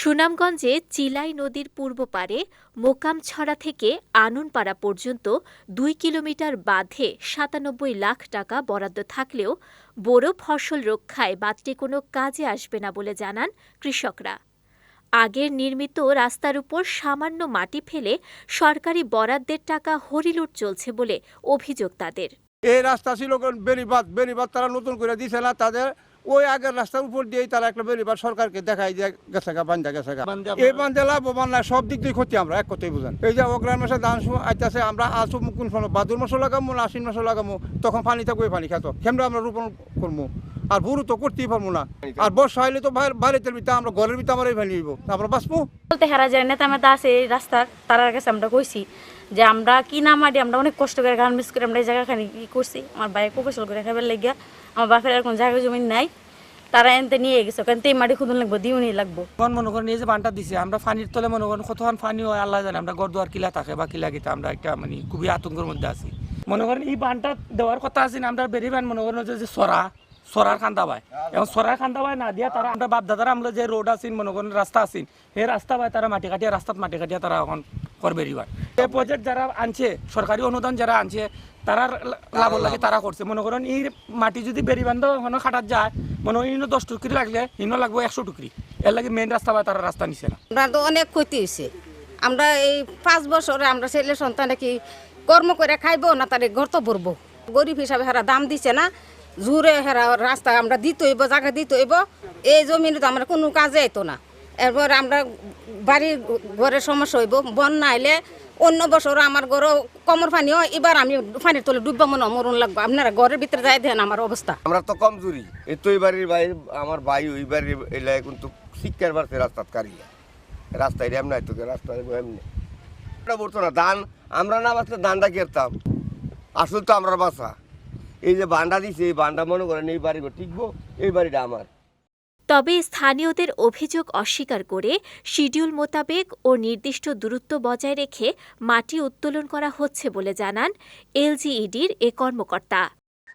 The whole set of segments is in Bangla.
সুনামগঞ্জে চিলাই নদীর পূর্ব পারে মোকামছড়া থেকে আনুনপাড়া পর্যন্ত দুই কিলোমিটার বাঁধে সাতানব্বই লাখ টাকা বরাদ্দ থাকলেও বোরো ফসল রক্ষায় বাঁধটি কোনো কাজে আসবে না বলে জানান কৃষকরা। আগের নির্মিত রাস্তার উপর সামান্য মাটি ফেলে সরকারি বরাদ্দের টাকা হরিলুট চলছে বলে অভিযোগ তাদের। এই রাস্তা ছিল বেরিবাদ বেরিবাদ তারা নতুন করে দিছে না, তাদের ওই আগের রাস্তার উপর দিয়েই তারা একটা বেরিবাদ সরকারকে দেখাই দিয়ে গেছে গা বান্ধা গেছে গা। এই বান্ধে। লাভবান না সব দিক দিয়ে ক্ষতি আমরা এক কথাই বুঝেন। এই যে অগ্রাণ মাসে ধান সময় আইতাছে আমরা আসো কোন সময় বাদুর মাসও লাগামো না আশ্বিন মাসও লাগামো তখন পানি থাকবে পানি খাতো। কেমন আমরা রোপণ করব আর বুড়ো তো করতেই পারব না। আর বর্ষা হইলে তো বাইরের ভিতরে আমরা ঘরের ভিতরে আমরা ফেলে নিব আমরা বাঁচবো বলতে হেরা যায় নেতা মেতা আছে এই রাস্তার তারার কাছে আমরা কইছি। যে আমরা কি না মারি, আমরা অনেক কষ্ট করে গান মিস করে আমরা এই জায়গাখানে কি করছি? আমার ভাই প্রকৌশল করে খাবার লেগে আমার বাপের আর কোনো জায়গা জমি নাই, তারা এনতে নিয়ে গেছে কারণ এই মাটি খুদন লাগবো, দিউনি লাগবো। তখন মনে করেন, এই যে বানটা দিছে, আমরা পানির তলে মনে করেন কতক্ষণ পানি হয়, আল্লাহ জানে, আমরা গড় দুয়ার কিলা থাকে বা কিলা গিতা আমরা একটা মানে খুবই আতঙ্কের মধ্যে আছি। মনে করেন, এই বানটা দেওয়ার কথা আছে না, আমরা বেরিবান মনে করেন যে সরা, সরার খান্দা বাই এবং সরার খান্দা বাই না দিয়া তারা, আমরা বাপ দাদারা আমরা যে রোড আছেন, মনে করেন, রাস্তা আছেন, সেই রাস্তা বাই তারা মাটি কাটিয়া, রাস্তাত মাটি কাটিয়া তারা এখন কর বেরিবান এই প্রজেক্ট যারা আনছে সরকারি অনুদান যারা আনছে তারা লাভ লাগে তারা করছে। মনে করেন এই মাটি যদি বেরিবান্ধ ওখানে খাটাত যায় মনে হয় ইনো দশ টুকরি লাগলে ইনো লাগবে একশো টুকরি। এর লাগে মেন রাস্তা বা তারা রাস্তা নিছে না। আমরা তো অনেক ক্ষতি হয়েছে আমরা এই পাঁচ বছরে আমরা ছেলে সন্তানে কি কর্ম করে খাইবো না তারে গর্ত ভরবো? গরিব হিসাবে হেরা দাম দিছে না জুড়ে হেরা রাস্তা আমরা দিতে হইব জায়গা দিতে হইব এই জমিনে তো আমরা কোনো কাজে আইতো না। এরপর আমরা বাড়ির ঘরের সমস্যা হইব, বন্যা আইলে অন্য বছর আমার ঘরও কমর পানি হয় এবার আমি পানির তলে ডুববা মনে মরণ লাগবো। আপনারা ঘরের ভিতরে যাই দেন আমার অবস্থা। আমরা তো কমজোরি। এই তো এই বাড়ির ভাই, আমার ভাই ওই বাড়ির এলাকায় কিন্তু শিক্ষার বাড়ছে রাস্তাত কারিয়া রাস্তায় এমনি তো রাস্তায় এমনি। এটা বলতো না, ধান, আমরা না বাঁচলে ধানটা কেরতাম? আসল তো আমরা বাঁচা এই যে বান্ডা দিছে, এই বান্ডা মনে করেন এই বাড়ি টিকবো এই বাড়িটা আমার। তবে স্থানীয়দের অভিযোগ অস্বীকার করে শিডিউল মোতাবেক ও নির্দিষ্ট দূরত্ব বজায় রেখে মাটি উত্তোলন করা হচ্ছে বলে জানান এলজিইডির এ কর্মকর্তা।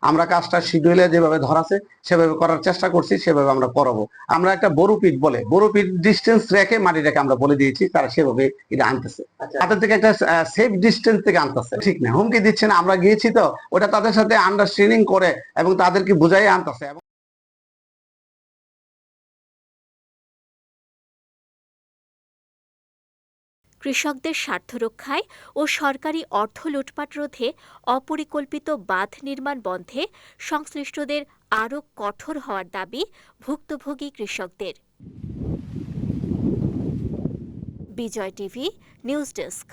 আমরা কাজটা শিডিউলে যেভাবে ধরাছে সেভাবে করার চেষ্টা করছি সেভাবে আমরা করাবো। আমরা একটা বড় পিট বলে বড় পিট ডিস্টেন্স রেখে মাটিটাকে আমরা বলে দিয়েছি তারা সেভাবে এটা আনতেছে। তাদের থেকে একটা সেফ ডিস্টেন্স থেকে আনতেছে। ঠিক না হুমকি দিচ্ছে না আমরা গিয়েছি তো ওটা তাদের সাথে আন্ডারস্ট্যান্ডিং করে এবং তাদেরকে বুঝাই আনতেছে। কৃষকদের স্বার্থ রক্ষায় ও সরকারি অর্থ লুটপাট রোধে অপরিকল্পিত বাঁধ নির্মাণ বন্ধে সংশ্লিষ্টদের আরও কঠোর হওয়ার দাবি ভুক্তভোগী কৃষকদের। Vijay TV, news desk.